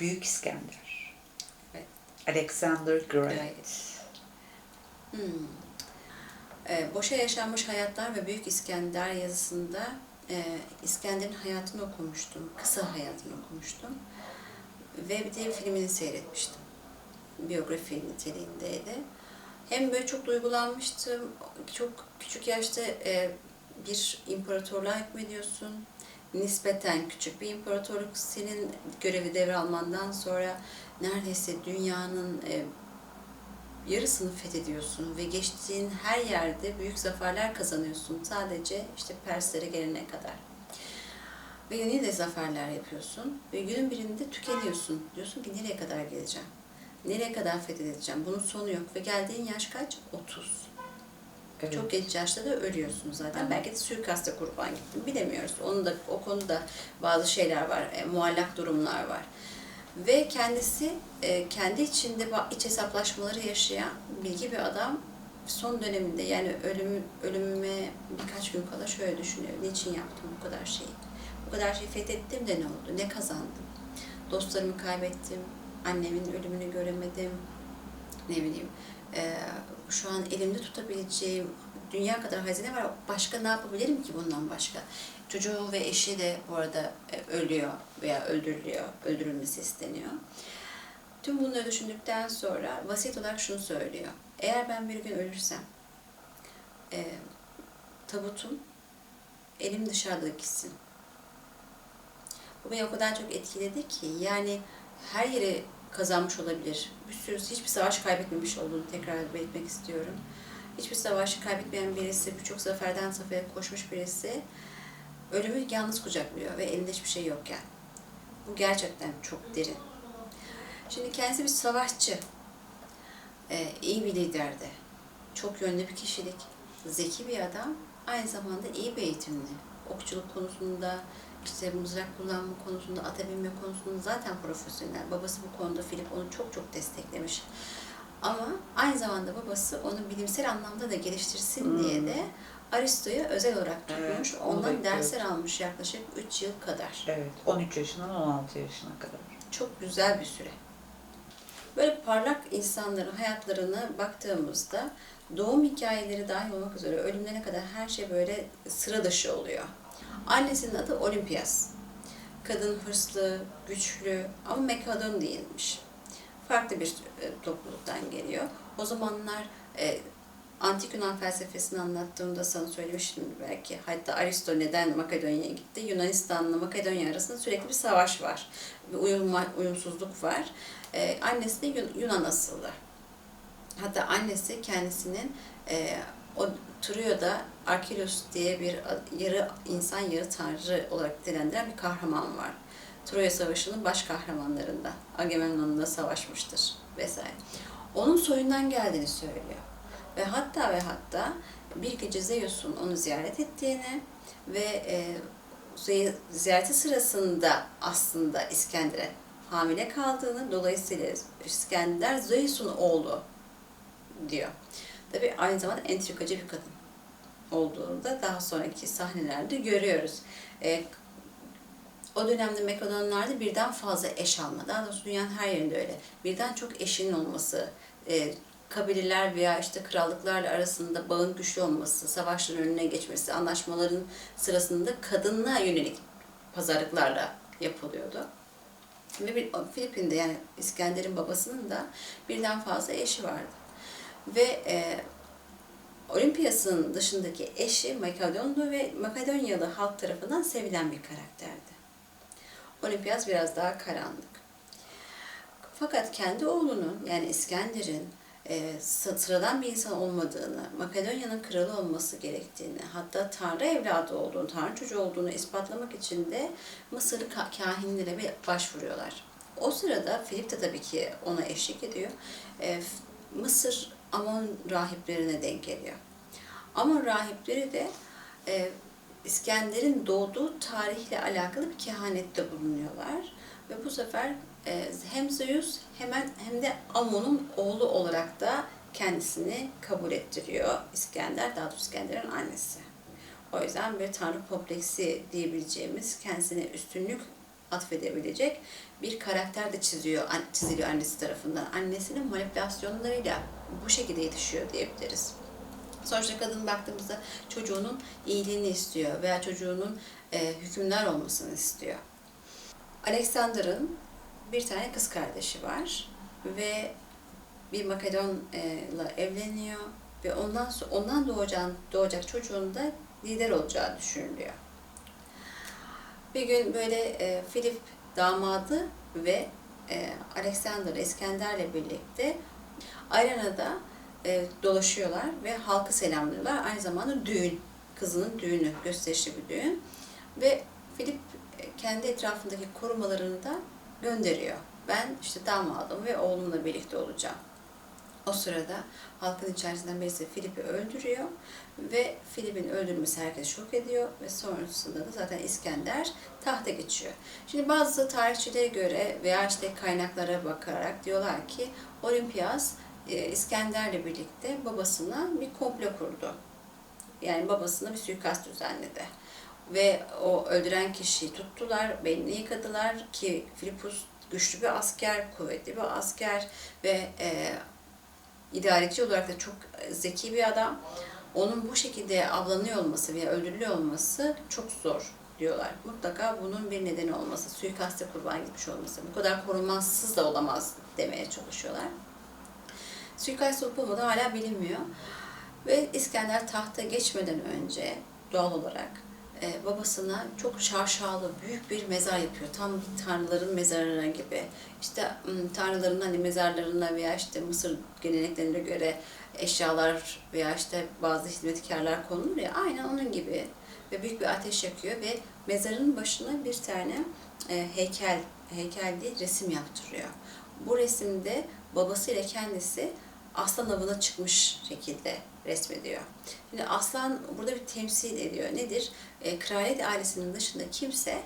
Büyük İskender. Evet. Alexander Great. Evet. Hmm. Ee, Boşa Yaşanmış Hayatlar ve Büyük İskender yazısında e, İskender'in hayatını okumuştum. Kısa hayatını okumuştum. Ve bir de filmini seyretmiştim. Biyografi niteliğindeydi. Hem böyle çok duygulanmıştım. Çok küçük yaşta e, bir imparatorluğa hükmediyorsun. Nispeten küçük bir imparatorluk senin görevi devralmandan sonra neredeyse dünyanın e, yarısını fethediyorsun ve geçtiğin her yerde büyük zaferler kazanıyorsun. Sadece işte Perslere gelene kadar. Ve yine de zaferler yapıyorsun. Ve günün birinde tükeniyorsun. Diyorsun ki nereye kadar geleceğim? Nereye kadar fethedeceğim? Bunun sonu yok. Ve geldiğin yaş kaç? 30. Evet. Çok genç yaşta da ölüyorsun zaten. Evet. Belki de suikasta kurban gittin. Bilemiyoruz. Onun da o konuda bazı şeyler var. E, muallak durumlar var. Ve kendisi e, kendi içinde iç hesaplaşmaları yaşayan bilgi bir adam son döneminde yani ölüm, ölümüme birkaç gün kala şöyle düşünüyor. Niçin yaptım bu kadar şeyi? Bu kadar şeyi fethettim de ne oldu? Ne kazandım? Dostlarımı kaybettim. Annemin ölümünü göremedim. Ne bileyim. E, şu an elimde tutabileceğim dünya kadar hazine var. Başka ne yapabilirim ki bundan başka? Çocuğu ve eşi de bu arada e, ölüyor veya öldürülüyor, öldürülmesi isteniyor. Tüm bunları düşündükten sonra vasiyet olarak şunu söylüyor. Eğer ben bir gün ölürsem, e, tabutum elim dışarıda gitsin. Bu beni o kadar çok etkiledi ki yani her yeri kazanmış olabilir. Bir sürü hiçbir savaş kaybetmemiş olduğunu tekrar belirtmek istiyorum. Hiçbir savaşı kaybetmeyen birisi, birçok zaferden zafere koşmuş birisi ölümü yalnız kucaklıyor ve elinde hiçbir şey yokken. Bu gerçekten çok derin. Şimdi kendisi bir savaşçı, ee, iyi bir liderdi. Çok yönlü bir kişilik, zeki bir adam, aynı zamanda iyi bir eğitimli. Okçuluk konusunda, işte mızrak kullanma konusunda, ata binme konusunda zaten profesyonel. Babası bu konuda Filip onu çok çok desteklemiş. Ama aynı zamanda babası onu bilimsel anlamda da geliştirsin Hmm. diye de Aristo'yu özel olarak Evet, tutmuş. onu Ondan dersler almış yaklaşık 3 yıl kadar. Evet. 13 yaşından 16 yaşına kadar. Çok güzel bir süre. Böyle parlak insanların hayatlarına baktığımızda doğum hikayeleri dahil olmak üzere ölümlerine kadar her şey böyle sıra dışı oluyor. Annesinin adı Olimpias. Kadın hırslı, güçlü ama Mekadon değilmiş. Farklı bir e, topluluktan geliyor. O zamanlar e, Antik Yunan felsefesini anlattığımda sana söylemiştim belki. Hatta Aristo neden Makedonya'ya gitti? Yunanistan'la Makedonya arasında sürekli bir savaş var. Bir uyum, uyumsuzluk var. Ee, annesi de Yun- Yunan asıllı. Hatta annesi kendisinin e, o Troya'da Arkelos diye bir yarı insan yarı tanrı olarak nitelendiren bir kahraman var. Troya Savaşı'nın baş kahramanlarından. Agamemnon'la savaşmıştır vesaire. Onun soyundan geldiğini söylüyor. Ve hatta ve hatta bir gece Zeus'un onu ziyaret ettiğini ve e, zi- ziyareti sırasında aslında İskender'e hamile kaldığını dolayısıyla İskender Zeus'un oğlu diyor. Tabi aynı zamanda entrikacı bir kadın olduğunu da daha sonraki sahnelerde görüyoruz. E, o dönemde Makedonlarda birden fazla eş alma, daha doğrusu dünyanın her yerinde öyle. Birden çok eşinin olması, e, kabileler veya işte krallıklarla arasında bağın güçlü olması, savaşların önüne geçmesi, anlaşmaların sırasında kadınla yönelik pazarlıklarla yapılıyordu. Ve bir, Filipin'de yani İskender'in babasının da birden fazla eşi vardı. Ve e, Olimpiyas'ın dışındaki eşi Makedonlu ve Makedonyalı halk tarafından sevilen bir karakterdi. Olimpiyas biraz daha karanlık. Fakat kendi oğlunun yani İskender'in e, sı- sıradan bir insan olmadığını, Makedonya'nın kralı olması gerektiğini, hatta Tanrı evladı olduğunu, Tanrı çocuğu olduğunu ispatlamak için de Mısırlı ka- kahinlere bir başvuruyorlar. O sırada Filip de tabii ki ona eşlik ediyor. E, Mısır Amon rahiplerine denk geliyor. Amon rahipleri de e, İskender'in doğduğu tarihle alakalı bir kehanette bulunuyorlar. Ve bu sefer e, hem Zeus hemen hem de Amon'un oğlu olarak da kendisini kabul ettiriyor İskender, daha doğrusu İskender'in annesi. O yüzden bir tanrı kompleksi diyebileceğimiz kendisine üstünlük atfedebilecek bir karakter de çiziyor, çiziliyor annesi tarafından. Annesinin manipülasyonlarıyla bu şekilde yetişiyor diyebiliriz. Sonuçta kadın baktığımızda çocuğunun iyiliğini istiyor veya çocuğunun e, hükümdar olmasını istiyor. Alexander'ın bir tane kız kardeşi var ve bir Makedon'la evleniyor ve ondan so- ondan doğacak doğacak çocuğun da lider olacağı düşünülüyor. Bir gün böyle e, Filip damadı ve e, Alexander İskender'le birlikte Arena'da e, dolaşıyorlar ve halkı selamlıyorlar. Aynı zamanda düğün, kızının düğünü, gösterişli bir düğün. Ve Filip e, kendi etrafındaki korumalarını da gönderiyor. Ben işte damadım ve oğlumla birlikte olacağım. O sırada halkın içerisinden birisi Filip'i öldürüyor ve Filip'in öldürmesi herkes şok ediyor ve sonrasında da zaten İskender tahta geçiyor. Şimdi bazı tarihçilere göre veya işte kaynaklara bakarak diyorlar ki Olimpiyas e, İskender'le birlikte babasına bir komplo kurdu. Yani babasına bir suikast düzenledi. Ve o öldüren kişiyi tuttular, beynini yıkadılar ki Filipus güçlü bir asker, kuvvetli bir asker ve e, idareci olarak da çok zeki bir adam. Onun bu şekilde avlanıyor olması veya öldürülüyor olması çok zor diyorlar. Mutlaka bunun bir nedeni olması, suikaste kurban gitmiş olması. Bu kadar korunmasız da olamaz demeye çalışıyorlar. Suikast olup olmadığı hala bilinmiyor. Ve İskender tahta geçmeden önce doğal olarak e, babasına çok şaşalı büyük bir mezar yapıyor. Tam bir tanrıların mezarına gibi. İşte tanrıların hani mezarlarına veya işte Mısır geleneklerine göre eşyalar veya işte bazı hizmetkarlar konulur ya aynen onun gibi. Ve büyük bir ateş yakıyor ve mezarın başına bir tane e, heykel, heykel değil resim yaptırıyor. Bu resimde babasıyla kendisi aslan avına çıkmış şekilde resmediyor. Şimdi aslan burada bir temsil ediyor. Nedir? E, kraliyet ailesinin dışında kimse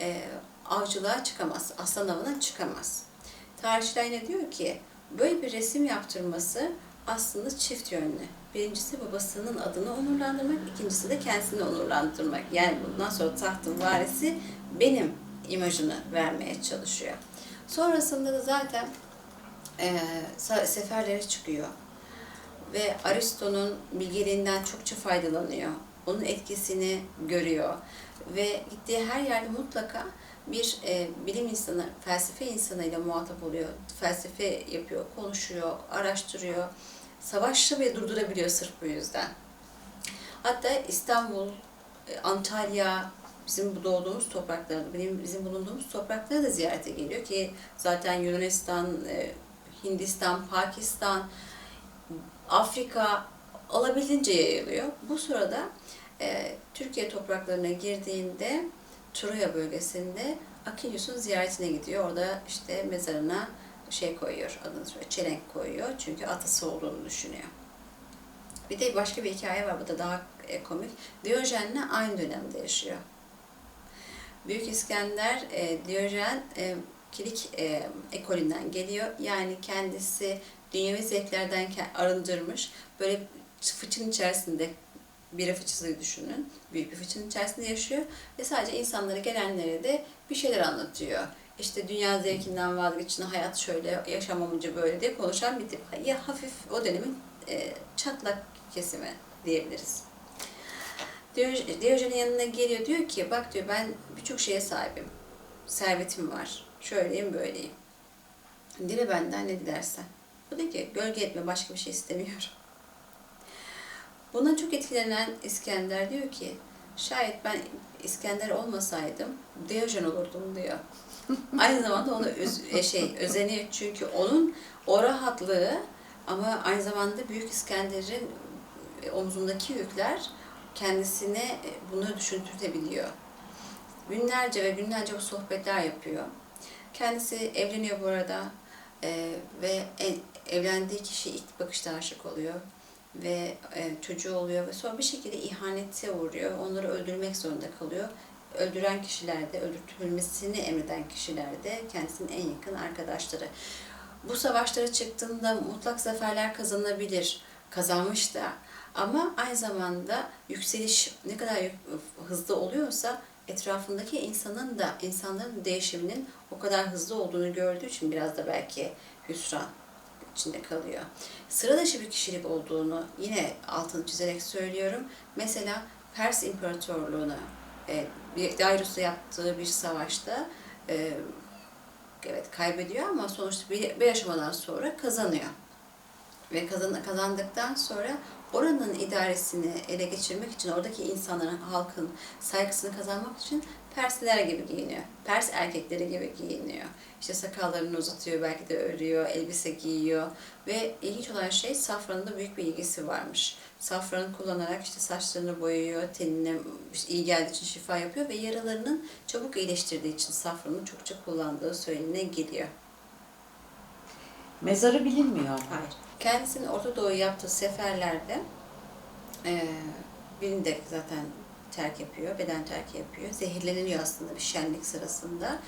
e, avcılığa çıkamaz, aslan avına çıkamaz. Tarihçiler yine diyor ki böyle bir resim yaptırması aslında çift yönlü. Birincisi babasının adını onurlandırmak, ikincisi de kendisini onurlandırmak. Yani bundan sonra tahtın varisi benim imajını vermeye çalışıyor. Sonrasında da zaten e, seferlere çıkıyor ve Aristo'nun bilgeliğinden çokça faydalanıyor. Onun etkisini görüyor ve gittiği her yerde mutlaka bir e, bilim insanı, felsefe insanıyla muhatap oluyor. Felsefe yapıyor, konuşuyor, araştırıyor. Savaşı bile durdurabiliyor sırf bu yüzden. Hatta İstanbul, e, Antalya, bizim doğduğumuz topraklarda, bizim, bizim bulunduğumuz topraklara da ziyarete geliyor ki zaten Yunanistan, e, Hindistan, Pakistan, Afrika alabildiğince yayılıyor. Bu sırada e, Türkiye topraklarına girdiğinde Troya bölgesinde Akilyus'un ziyaretine gidiyor. Orada işte mezarına şey koyuyor, adını söylüyor, çelenk koyuyor. Çünkü atası olduğunu düşünüyor. Bir de başka bir hikaye var, bu da daha e, komik. Diyojen'le aynı dönemde yaşıyor. Büyük İskender, e, Diyojen e, Kilik e, ekolünden geliyor. Yani kendisi dünyevi zevklerden arındırmış. Böyle fıçın içerisinde bira fıçısı düşünün. Büyük bir fıçının içerisinde yaşıyor ve sadece insanlara gelenlere de bir şeyler anlatıyor. İşte dünya zevkinden vazgeçin, hayat şöyle, yaşam böyle diye konuşan bir tip. Ya hafif o dönemin e, çatlak kesimi diyebiliriz. Diyo- Diyojen'in yanına geliyor diyor ki bak diyor ben birçok şeye sahibim. Servetim var. Şöyleyim böyleyim. Dile benden ne dilersen. Bu diyor ki gölge etme başka bir şey istemiyorum. Buna çok etkilenen İskender diyor ki şayet ben İskender olmasaydım Diyojen olurdum diyor. Aynı zamanda onu öz, e, şey özeniyor çünkü onun o rahatlığı ama aynı zamanda Büyük İskender'in e, omzundaki yükler kendisine e, bunu düşündürtebiliyor. Günlerce ve günlerce bu sohbetler yapıyor. Kendisi evleniyor bu arada e, ve evlendiği kişi ilk bakışta aşık oluyor ve e, çocuğu oluyor ve sonra bir şekilde ihanete uğruyor. Onları öldürmek zorunda kalıyor. Öldüren kişiler de, öldürtülmesini emreden kişiler de kendisinin en yakın arkadaşları. Bu savaşlara çıktığında mutlak zaferler kazanabilir. Kazanmış da. Ama aynı zamanda yükseliş ne kadar hızlı oluyorsa etrafındaki insanın da insanların değişiminin o kadar hızlı olduğunu gördüğü için biraz da belki hüsran içinde kalıyor. Sıra bir kişilik olduğunu yine altını çizerek söylüyorum. Mesela Pers İmparatorluğu'nu e, bir Darius'la yaptığı bir savaşta e, evet kaybediyor ama sonuçta bir, bir aşamadan sonra kazanıyor. Ve kazan, kazandıktan sonra oranın idaresini ele geçirmek için, oradaki insanların, halkın saygısını kazanmak için Persliler gibi giyiniyor. Pers erkekleri gibi giyiniyor. İşte sakallarını uzatıyor, belki de örüyor, elbise giyiyor. Ve ilginç olan şey safranın da büyük bir ilgisi varmış. Safranı kullanarak işte saçlarını boyuyor, tenine iyi geldiği için şifa yapıyor ve yaralarının çabuk iyileştirdiği için safranı çokça kullandığı söylenene geliyor. Mezarı bilinmiyor ama. Hayır. Kendisinin Orta Doğu yaptığı seferlerde eee birinde zaten terk yapıyor, beden terk yapıyor. Zehirleniyor aslında bir şenlik sırasında.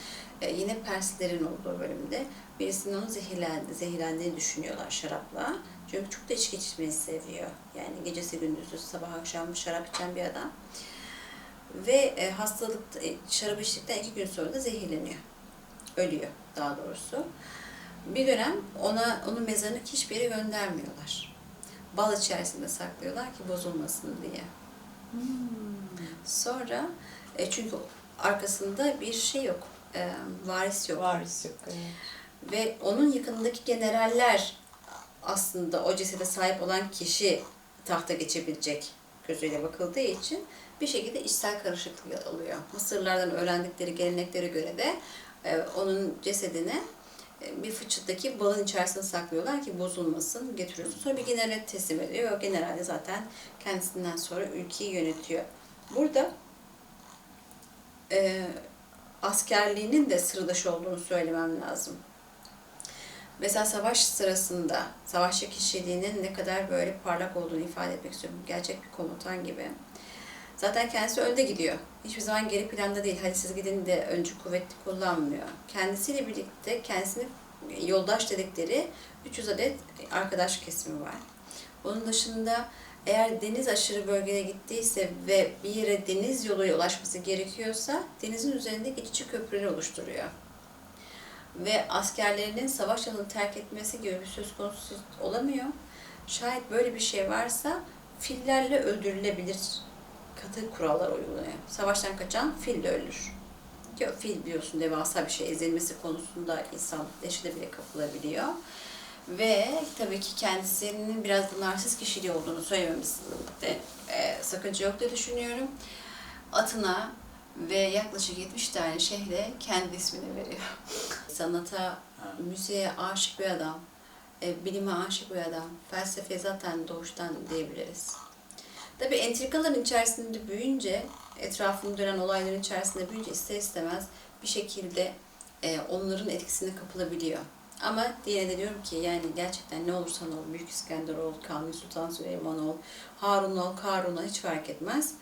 Eee, yine Perslerin olduğu bölümde birisinin onu zehirlendi, zehirlendiğini düşünüyorlar şarapla. Çünkü çok da içki içmeyi seviyor. Yani gecesi gündüzü sabah akşam şarap içen bir adam. Ve e, hastalık, e, şarap içtikten iki gün sonra da zehirleniyor. Ölüyor daha doğrusu. Bir dönem ona onun mezarını hiçbir yere göndermiyorlar. Bal içerisinde saklıyorlar ki bozulmasın diye. Sonra e, çünkü arkasında bir şey yok. e, varis yok. Varis yok. Evet. Ve onun yakınındaki generaller aslında o cesede sahip olan kişi tahta geçebilecek gözüyle bakıldığı için bir şekilde içsel karışıklık oluyor. Mısırlardan öğrendikleri geleneklere göre de e, onun cesedini e, bir fıçıdaki balın içerisine saklıyorlar ki bozulmasın, getiriyorsun. Sonra bir generale teslim ediyor. O general de zaten kendisinden sonra ülkeyi yönetiyor. Burada e, askerliğinin de sırdaşı olduğunu söylemem lazım. Mesela savaş sırasında savaşçı kişiliğinin ne kadar böyle parlak olduğunu ifade etmek istiyorum. Gerçek bir komutan gibi. Zaten kendisi önde gidiyor. Hiçbir zaman geri planda değil. Hadi siz gidin de öncü kuvvetli kullanmıyor. Kendisiyle birlikte kendisini yoldaş dedikleri 300 adet arkadaş kesimi var. Onun dışında eğer deniz aşırı bölgeye gittiyse ve bir yere deniz yoluyla ulaşması gerekiyorsa denizin üzerinde geçici köprüleri oluşturuyor ve askerlerinin savaş alanını terk etmesi gibi bir söz konusu olamıyor. Şayet böyle bir şey varsa fillerle öldürülebilir katı kurallar uygulanıyor. Savaştan kaçan fil de ölür. Fil biliyorsun devasa bir şey ezilmesi konusunda insan dehşete bile kapılabiliyor. Ve tabii ki kendisinin biraz da narsist kişiliği olduğunu söylememizde e, sakınca yok diye düşünüyorum. Atına ve yaklaşık 70 tane şehre kendi ismini veriyor. Sanata, müziğe aşık bir adam, e, bilime aşık bir adam, felsefeye zaten doğuştan diyebiliriz. Tabii entrikaların içerisinde büyüyünce, etrafında dönen olayların içerisinde büyüyünce ister istemez bir şekilde e, onların etkisine kapılabiliyor. Ama yine de diyorum ki yani gerçekten ne olursan ol, Büyük İskender ol, Kanuni Sultan Süleyman ol, Harun ol, Karun ol hiç fark etmez.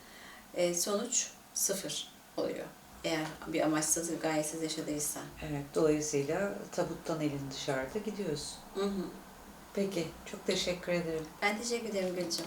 E, sonuç sıfır oluyor. Eğer bir amaçsız ve gayesiz yaşadıysan. Evet. Dolayısıyla tabuttan elin dışarıda gidiyorsun. Hı hı. Peki. Çok teşekkür ederim. Ben teşekkür ederim Gülcüm.